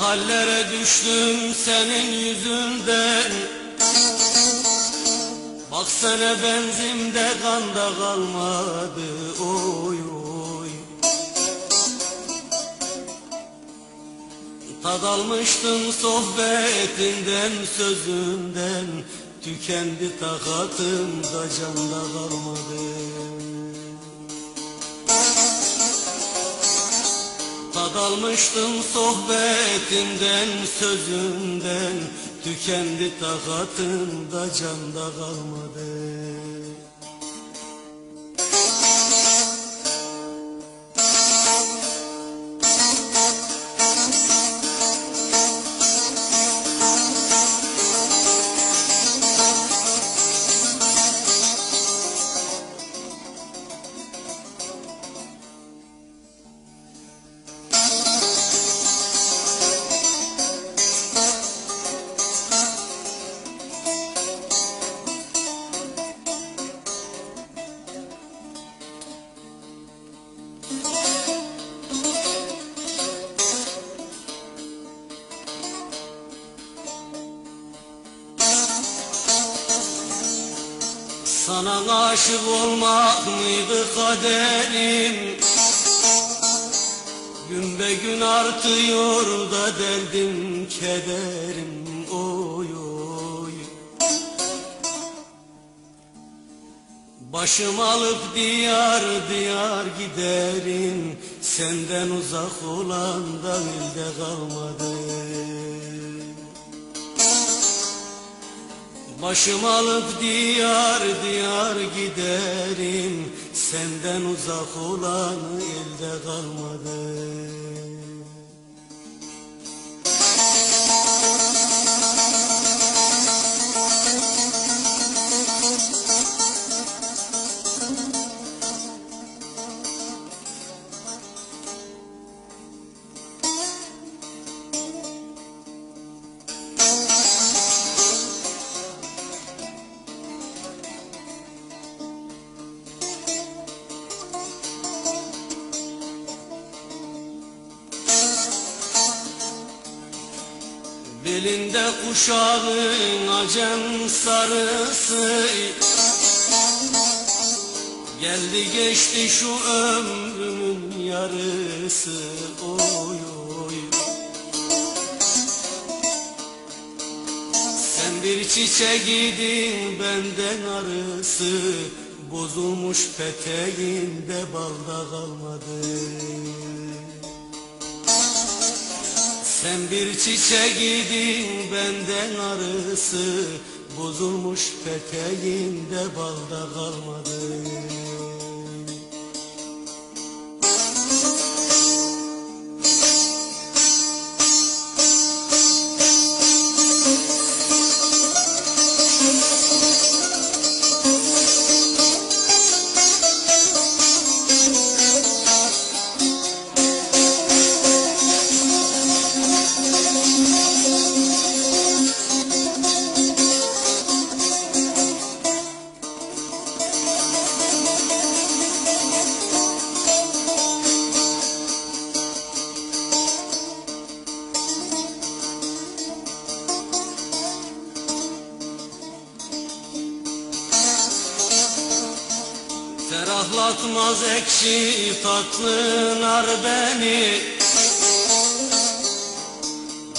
hallere düştüm senin yüzünden. Baksana benzimde kanda kalmadı oy oy. Tad almıştım sohbetinden sözünden. Tükendi takatım da canda kalmadı Tad sohbetinden sözünden Tükendi takatım da canda kalmadı Sana aşık olmak mıydı kaderim? Gün be gün artıyor da derdim kederim oy oy. Başım alıp diyar diyar giderim Senden uzak olan da elde kalmadı Başım alıp diyar diyar giderim. Senden uzak olan elde kalmadı Belinde kuşağın acem sarısı. Geldi geçti şu ömrümün yarısı. Oy oy. Sen bir çiçeğidin benden arısı. Bozulmuş peteğinde balda kalmadı sen bir çiçeğidin benden arısı. Bozulmuş peteğinde balda kalmadı Ferahlatmaz ekşi tatlı nar beni.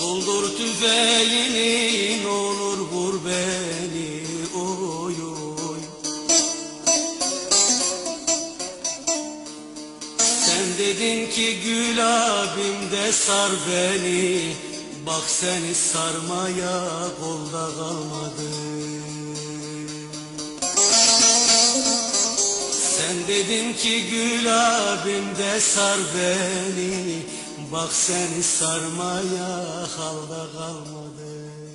Doldur tüfeğini ne olur vur beni. Oy oy. Sen dedin ki gül abim de sar beni. Bak seni sarmaya kolda kalmadı Sen dedin ki gül abim de sar beni. Bak seni sarmaya halda kalmadı